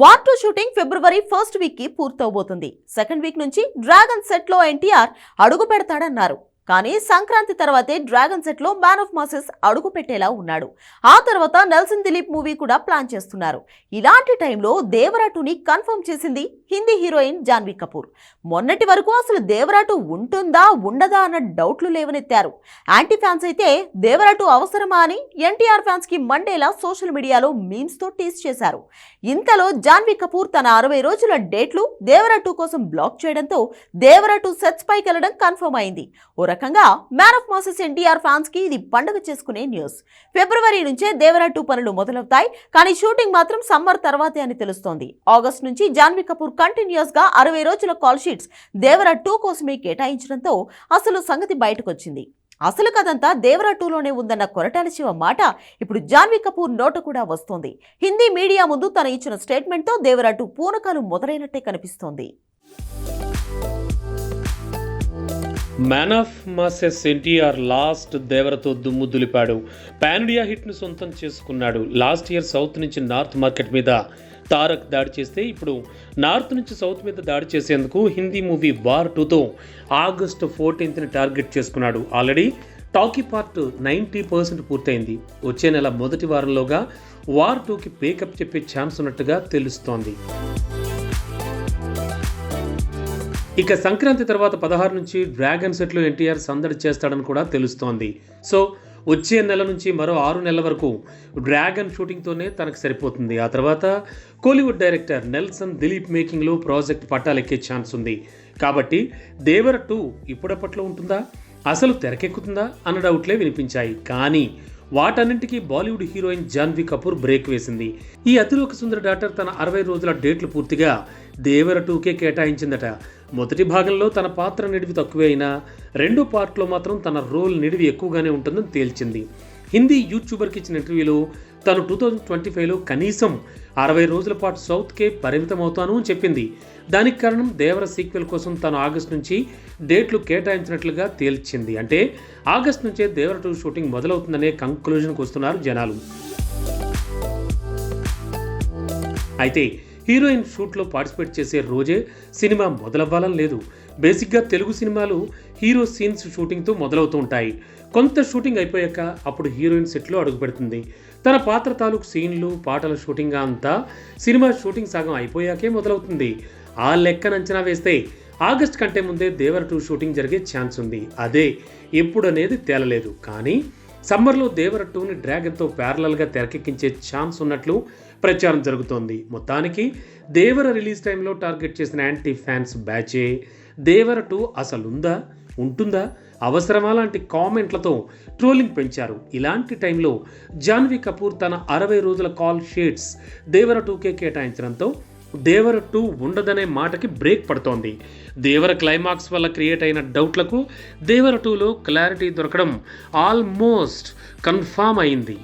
War two shooting ఫిబ్రవరి first వీక్కి పూర్తవబోతుంది. సెకండ్ వీక్ నుంచి డ్రాగన్ సెట్లో ఎన్టీఆర్ అడుగు పెడతాడన్నారు. కానీ సంక్రాంతి తర్వాతే డ్రాగన్ సెట్లో మ్యాన్ ఆఫ్ మాసెస్ అడుగు పెట్టేలా ఉన్నాడు. ఆ తర్వాత నెల్సన్ దిలీప్ మూవీ కూడా ప్లాన్ చేస్తున్నారు. ఇలాంటి టైంలో దేవరాటుని కన్ఫర్మ్ చేసింది హిందీ హీరోయిన్ జాన్వీ కపూర్. మొన్నటి వరకు అసలు దేవరాటు ఉంటుందా ఉండదా అన్న డౌట్లు లేవనెత్తారు. యాంటీ ఫ్యాన్స్ అయితే దేవరాటు అవసరమా అని ఎన్టీఆర్ ఫ్యాన్స్కి మండేలా సోషల్ మీడియాలో మీమ్స్తో టీస్ చేశారు. ఇంతలో జాన్వీ కపూర్ తన అరవై రోజుల డేట్లు దేవరాటు కోసం బ్లాక్ చేయడంతో దేవరాటు సెట్స్ పైకి వెళ్ళడం కన్ఫర్మ్ అయింది. ఓ రకంగా మ్యాన్ ఆఫ్ మాసెస్ ఎన్టీఆర్ ఫ్యాన్స్కి ఇది పండుగ చేసుకునే న్యూస్ ఫిబ్రవరి నుంచే దేవరా టూ పనులు మొదలవుతాయి కానీ షూటింగ్ మాత్రం సమ్మర్ తర్వాతే అని తెలుస్తోంది. ఆగస్ట్ నుంచి జాన్వీ కపూర్ కంటిన్యూస్గా అరవై రోజుల కాల్ షీట్స్ దేవరా టూ కోసమే కేటాయించడంతో అసలు సంగతి బయటకొచ్చింది. అసలు కథంతా దేవరా టూలోనే ఉందన్న కొరటాల శివ మాట ఇప్పుడు జాన్వీ కపూర్ నోట కూడా వస్తోంది. హిందీ మీడియా ముందు తన ఇచ్చిన స్టేట్మెంట్తో దేవరా టూ పూనకాలు మొదలైనట్టే కనిపిస్తోంది. Man of masses NTR last దేవరతో దుమ్ము దులిపాడు. పాన్డియా హిట్ను సొంతం చేసుకున్నాడు. లాస్ట్ ఇయర్ సౌత్ నుంచి నార్త్ మార్కెట్ మీద తారక్ దాడి చేస్తే ఇప్పుడు నార్త్ నుంచి సౌత్ మీద దాడి చేసేందుకు హిందీ మూవీ వార్ టూతో ఆగస్టు ఫోర్టీన్త్ని టార్గెట్ చేసుకున్నాడు. Already talkie part ninety percent పూర్తయింది. వచ్చే నెల మొదటి వారంలోగా వార్ టూకి పేకప్ చెప్పే ఛాన్స్ ఉన్నట్టుగా తెలుస్తోంది. ఇక సంక్రాంతి తర్వాత పదహారు నుంచి డ్రాగన్ సెట్లో ఎన్టీఆర్ సందడి చేస్తాడని కూడా తెలుస్తోంది. సో వచ్చే నెల నుంచి మరో ఆరు నెలల వరకు డ్రాగన్ షూటింగ్తోనే తనకు సరిపోతుంది. ఆ తర్వాత కోలీవుడ్ డైరెక్టర్ నెల్సన్ దిలీప్ మేకింగ్లో ప్రాజెక్ట్ పట్టాలెక్కే ఛాన్స్ ఉంది. కాబట్టి దేవర టూ ఇప్పుడప్పట్లో ఉంటుందా? అసలు తెరకెక్కుతుందా? అన్న డౌట్లే వినిపించాయి. కానీ వాటన్నింటికీ Bollywood heroine Janhvi Kapoor break వేసింది. ఈ అతిలోక సుందర డాక్టర్ తన అరవై రోజుల డేట్లు పూర్తిగా దేవర టూకే కేటాయించిందట. మొదటి భాగంలో తన పాత్ర నిడివి తక్కువే అయినా రెండో పార్ట్లో మాత్రం తన రోల్ నిడివి ఎక్కువగానే ఉంటుందని తేల్చింది. హిందీ యూట్యూబర్కి ఇచ్చిన ఇంటర్వ్యూలో తను టూ థౌజండ్ ట్వంటీ ఫైవ్లో కనీసం అరవై రోజుల పాటు సౌత్కే పరిమితం అవుతాను అని చెప్పింది. దానికి కారణం దేవర సీక్వెల్ కోసం తాను ఆగస్ట్ నుంచి డేట్లు కేటాయించినట్లుగా తేల్చింది. అంటే ఆగస్ట్ నుంచే దేవర టూ షూటింగ్ మొదలవుతుందనే కంక్లూజన్కి వస్తున్నారు జనాలు. అయితే హీరోయిన్ షూట్లో పార్టిసిపేట్ చేసే రోజే సినిమా మొదలవ్వాలని లేదు. బేసిక్గా తెలుగు సినిమాలు హీరో సీన్స్ షూటింగ్తో మొదలవుతూ ఉంటాయి. కొంత షూటింగ్ అయిపోయాక అప్పుడు హీరోయిన్ సెట్లో అడుగుపెడుతుంది తన పాత్ర తాలూకు సీన్లు పాటల షూటింగ్ అంతా సినిమా షూటింగ్ సగం అయిపోయాకే మొదలవుతుంది. ఆ లెక్కన అంచనా వేస్తే ఆగస్ట్ కంటే ముందే దేవర టూ షూటింగ్ జరిగే ఛాన్స్ ఉంది. అదే ఎప్పుడనేది తేలలేదు. కానీ సమ్మర్లో దేవర టూని డ్రాగన్తో ప్యారలల్గా తెరకెక్కించే ఛాన్స్ ఉన్నట్లు ప్రచారం జరుగుతోంది. మొత్తానికి దేవర రిలీజ్ టైంలో టార్గెట్ చేసిన యాంటీ ఫ్యాన్స్ బ్యాచే దేవర టూ అసలుందా? ఉంటుందా? అవసరమా? లాంటి కామెంట్లతో ట్రోలింగ్ పెంచారు. ఇలాంటి టైంలో జాన్వీ కపూర్ తన అరవై రోజుల కాల్ షీట్స్ దేవర టూకే కేటాయించడంతో దేవర టూ ఉండదనే మాటకి బ్రేక్ పడుతోంది. దేవర క్లైమాక్స్ వల్ల క్రియేట్ అయిన డౌట్లకు దేవర టూలో క్లారిటీ దొరకడం ఆల్మోస్ట్ కన్ఫామ్ అయింది.